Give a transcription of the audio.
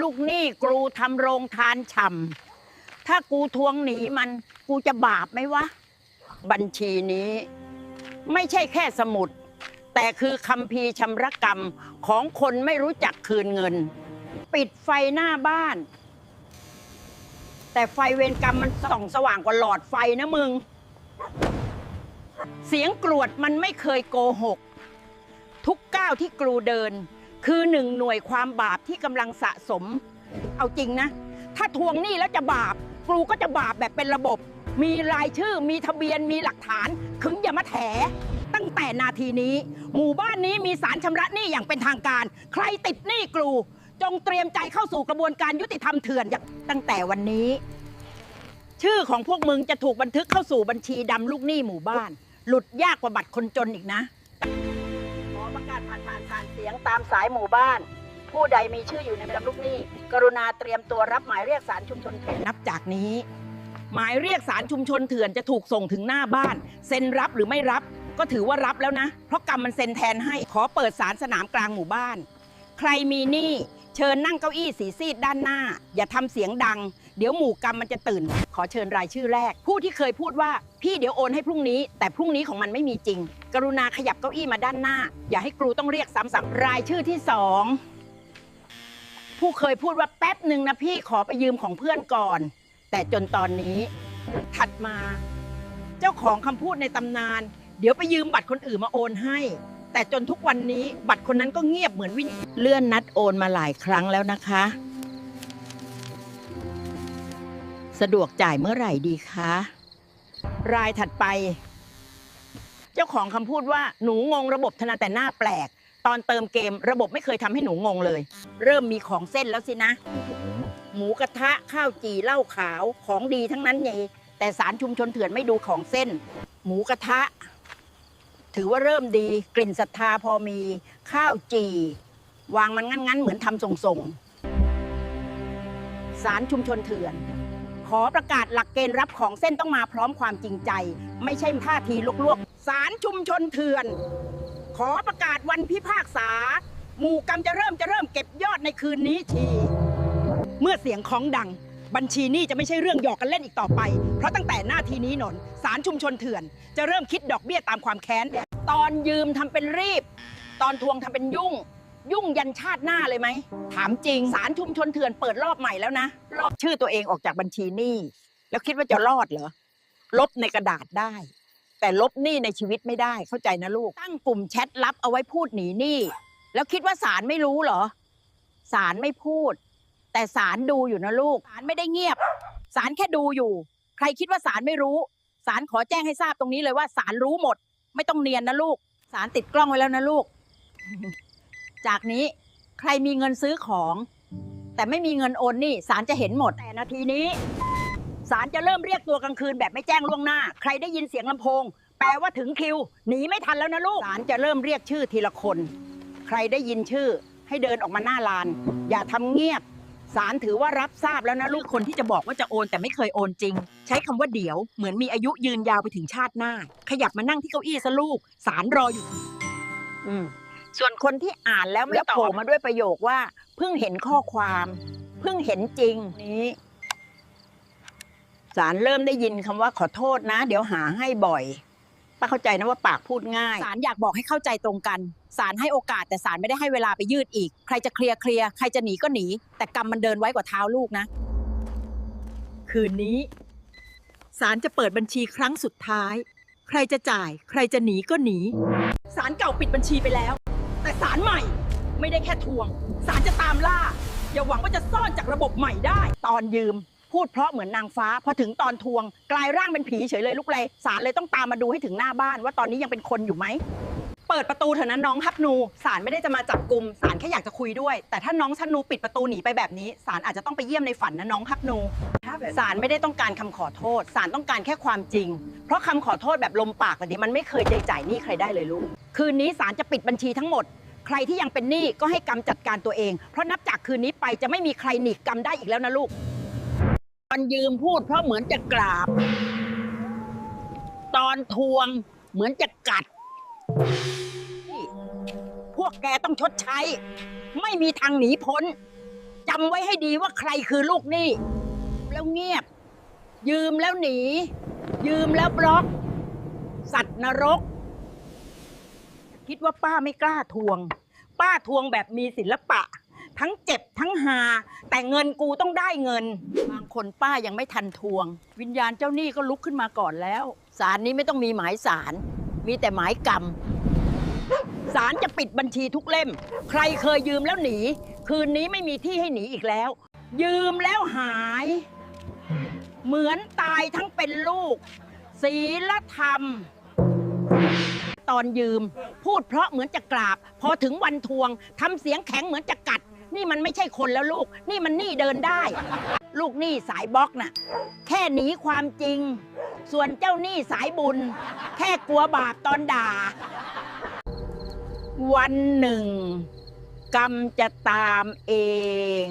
ลูกหนี้กรูทำโรงทานฉ่ำถ้ากูทวงหนีมันกูจะบาปไหมวะ บัญชีนี้ ไม่ใช่แค่สมุด แต่คือคัมภีร์ชำระกรรมของคนไม่รู้จักคืนเงิน ปิดไฟหน้าบ้าน แต่ไฟเวรกรรมมันส่องสว่างกว่าหลอดไฟนะมึง เสียงกรวดมันไม่เคยโกหก ทุกก้าวที่กรูเดิน คือหนึ่งหน่วยความบาปที่กำลังสะสม เอาจริงนะ ถ้าทวงหนี้แล้วจะบาปกรูก็จะบาปแบบเป็นระบบ มีรายชื่อมีทะเบียนมีหลักฐานถึงอย่ามาแถ ตั้งแต่นาทีนี้ หมู่บ้านนี้มีสารชำระหนี้อย่างเป็นทางการ ใครติดหนี้กรู จงเตรียมใจเข้าสู่กระบวนการยุติธรรมเถื่อนอย่างตั้งแต่วันนี้ ชื่อของพวกมึงจะถูกบันทึกเข้าสู่บัญชีดำลูกหนี้หมู่บ้าน หลุดยากกว่าบัตรคนจนอีกนะาศผ่านผ่านผ่านเสียงตามสายหมู่บ้าน ผู้ใดมีชื่ออยู่ในบัญชีลูกหนี้ กรุณาเตรียมตัวรับหมายเรียกสารชุมชนเถื่อนนับจากนี้ หมายเรียกสารชุมชนเถื่อนจะถูกส่งถึงหน้าบ้าน เซ็นรับหรือไม่รับก็ถือว่ารับแล้วนะ เพราะกรรมมันเซ็นแทนให้ขอเปิดสารสนามกลางหมู่บ้าน ใครมีหนี้เชิญนั่งเก้าอี้สีซีดด้านหน้า อย่าทำเสียงดัง เดี๋ยวหมู่กรรมมันจะตื่น ขอเชิญรายชื่อแรก ผู้ที่เคยพูดว่าพี่เดี๋ยวโอนให้พรุ่งนี้ แต่พรุ่งนี้ของมันไม่มีจริง กรุณาขยับเก้าอี้มาด้านหน้า อย่าให้ครูต้องเรียกซ้ำๆรายชื่อที่สองผู้เคยพูดว่าแป๊บหนึ่งนะพี่ขอไปยืมของเพื่อนก่อน แต่จนตอนนี้ถัดมา เจ้าของคำพูดในตำนาน เดี๋ยวไปยืมบัตรคนอื่นมาโอนให้ แต่จนทุกวันนี้บัตรคนนั้นก็เงียบเหมือนวิญเลื่อนนัดโอนมาหลายครั้งแล้วนะคะ สะดวกจ่ายเมื่อไหร่ดีคะ รายถัดไป เจ้าของคำพูดว่าหนูงงระบบธนาแต่หน้าแปลก ตอนเติมเกมระบบไม่เคยทำให้หนูงงเลย เริ่มมีของเส้นแล้วสินะ หมูกระทะข้าวจี่เหล้าขาวของดีทั้งนั้นไงแต่สารชุมชนเถื่อนไม่ดูของเส้น หมูกระทะ ถือว่าเริ่มดีกลิ่นศรัทธาพอมีข้าวจี่วางมันงั้นๆ เหมือนทำส่งๆสารชุมชนเถื่อน ขอประกาศหลักเกณฑ์รับของเส้นต้องมาพร้อมความจริงใจ ไม่ใช่ท่าทีลวกๆสารชุมชนเถื่อน ขอประกาศวันพิพากษา หมู่กรรมจะเริ่มจะเริ่มเก็บยอดในคืนนี้ที เมื่อเสียงของดัง บัญชีนี้จะไม่ใช่เรื่องหยอกกันเล่นอีกต่อไป เพราะตั้งแต่หน้าทีนี้นนสารชุมชนเถื่อน จะเริ่มคิดดอกเบี้ยตามความแค้นตอนยืมทำเป็นรีบ ตอนทวงทำเป็นยุ่ง ยุ่งยันชาติหน้าเลยไหม ถามจริงสารชุมชนเถื่อนเปิดรอบใหม่แล้วนะลบชื่อตัวเองออกจากบัญชีหนี้ แล้วคิดว่าจะรอดเหรอ ลบในกระดาษได้ แต่ลบหนี้ในชีวิตไม่ได้เข้าใจนะลูก ตั้งกลุ่มแชทลับเอาไว้พูดหนีหนี้ แล้วคิดว่าสารไม่รู้เหรอ สารไม่พูด แต่สารดูอยู่นะลูก สารไม่ได้เงียบ สารแค่ดูอยู่ ใครคิดว่าสารไม่รู้ สารขอแจ้งให้ทราบตรงนี้เลยว่าสารรู้หมด ไม่ต้องเนียนนะลูก สารติดกล้องไว้แล้วนะลูก จากนี้ใครมีเงินซื้อของ แต่ไม่มีเงินโอนนี่สารจะเห็นหมด แต่นาทีนี้สารจะเริ่มเรียกตัวกลางคืนแบบไม่แจ้งล่วงหน้า ใครได้ยินเสียงลำโพง แปลว่าถึงคิว หนีไม่ทันแล้วนะลูกสารจะเริ่มเรียกชื่อทีละคน ใครได้ยินชื่อ ให้เดินออกมาหน้าลาน อย่าทำเงียบสารถือว่ารับทราบแล้วนะลูกคนที่จะบอกว่าจะโอนแต่ไม่เคยโอนจริง ใช้คำว่าเดี๋ยวเหมือนมีอายุยืนยาวไปถึงชาติหน้า ขยับมานั่งที่เก้าอี้ซะลูกสารรออยู่ อืม ส่วนคนที่อ่านแล้วไม่ตอบโผล่มาด้วยประโยคว่า เพิ่งเห็นข้อความ เพิ่งเห็นจริงนี้สารเริ่มได้ยินคำว่าขอโทษนะ เดี๋ยวหาให้บ่อยป้าเข้าใจนะว่าปากพูดง่าย ศาลอยากบอกให้เข้าใจตรงกัน ศาลให้โอกาสแต่ศาลไม่ได้ให้เวลาไปยืดอีก ใครจะเคลียร์เคลียร์ใครจะหนีก็หนี แต่กรรมมันเดินไว้กว่าเท้าลูกนะ คืนนี้ ศาลจะเปิดบัญชีครั้งสุดท้าย ใครจะจ่าย ใครจะหนีก็หนี ศาลเก่าปิดบัญชีไปแล้ว แต่ศาลใหม่ไม่ได้แค่ทวงศาลจะตามล่า อย่าหวังว่าจะซ่อนจากระบบใหม่ได้ ตอนยืม พูดเพราะเหมือนนางฟ้าพอถึงตอนทวง กลายร่างเป็นผีเฉยเลยลูกเลยสารเลยต้องตามมาดูให้ถึงหน้าบ้านว่าตอนนี้ยังเป็นคนอยู่ไหมเปิดประตูเถอะนะน้องฮับนูศาลไม่ได้จะมาจับกลุ่มศาลแค่อยากจะคุยด้วย แต่ถ้าน้องชันนูปิดประตูหนีไปแบบนี้ศาลอาจจะต้องไปเยี่ยมในฝันนะน้องฮับนูศาลไม่ได้ต้องการคำขอโทษศาลต้องการแค่ความจริง เพราะคำขอโทษแบบลมปากแบบนี้มันไม่เคยใจจ่ายหนี้ใครได้เลยลูก คืนนี้ศาลจะปิดบัญชีทั้งหมด ใครที่ยังเป็นหนี้ก็ให้กรรมจัดการตัวเอง เพราะนับจากคืนนี้ไปจะไม่มีใครหนีกรรมได้อีกแล้วนะลูกตอนยืมพูดเพราะเหมือนจะกราบ ตอนทวงเหมือนจะกัด พวกแกต้องชดใช้ ไม่มีทางหนีพ้นจำไว้ให้ดีว่าใครคือลูกหนี้แล้วเงียบ ยืมแล้วหนี ยืมแล้วบล็อก สัตว์นรก คิดว่าป้าไม่กล้าทวง ป้าทวงแบบมีศิลปะ ทั้งเจ็บทั้งหา แต่เงินกูต้องได้เงิน บางคนป้ายังไม่ทันทวง วิญญาณเจ้าหนี้ก็ลุกขึ้นมาก่อนแล้วศาลนี้ไม่ต้องมีหมายสารมีแต่หมายกรรมศาลจะปิดบัญชีทุกเล่ม ใครเคยยืมแล้วหนี คืนนี้ไม่มีที่ให้หนีอีกแล้ว ยืมแล้วหาย เหมือนตายทั้งเป็นลูกศีลธรรม ตอนยืม พูดเพราะเหมือนจะกราบ พอถึงวันทวงทำเสียงแข็งเหมือนจะกัด นี่มันไม่ใช่คนแล้วลูก นี่มันหนี่เดินได้ ลูกหนี้สายบล็อกน่ะ แค่หนีความจริง ส่วนเจ้าหนี้สายบุญ แค่กลัวบาปตอนด่า วันหนึ่ง กรรมจะตามเอง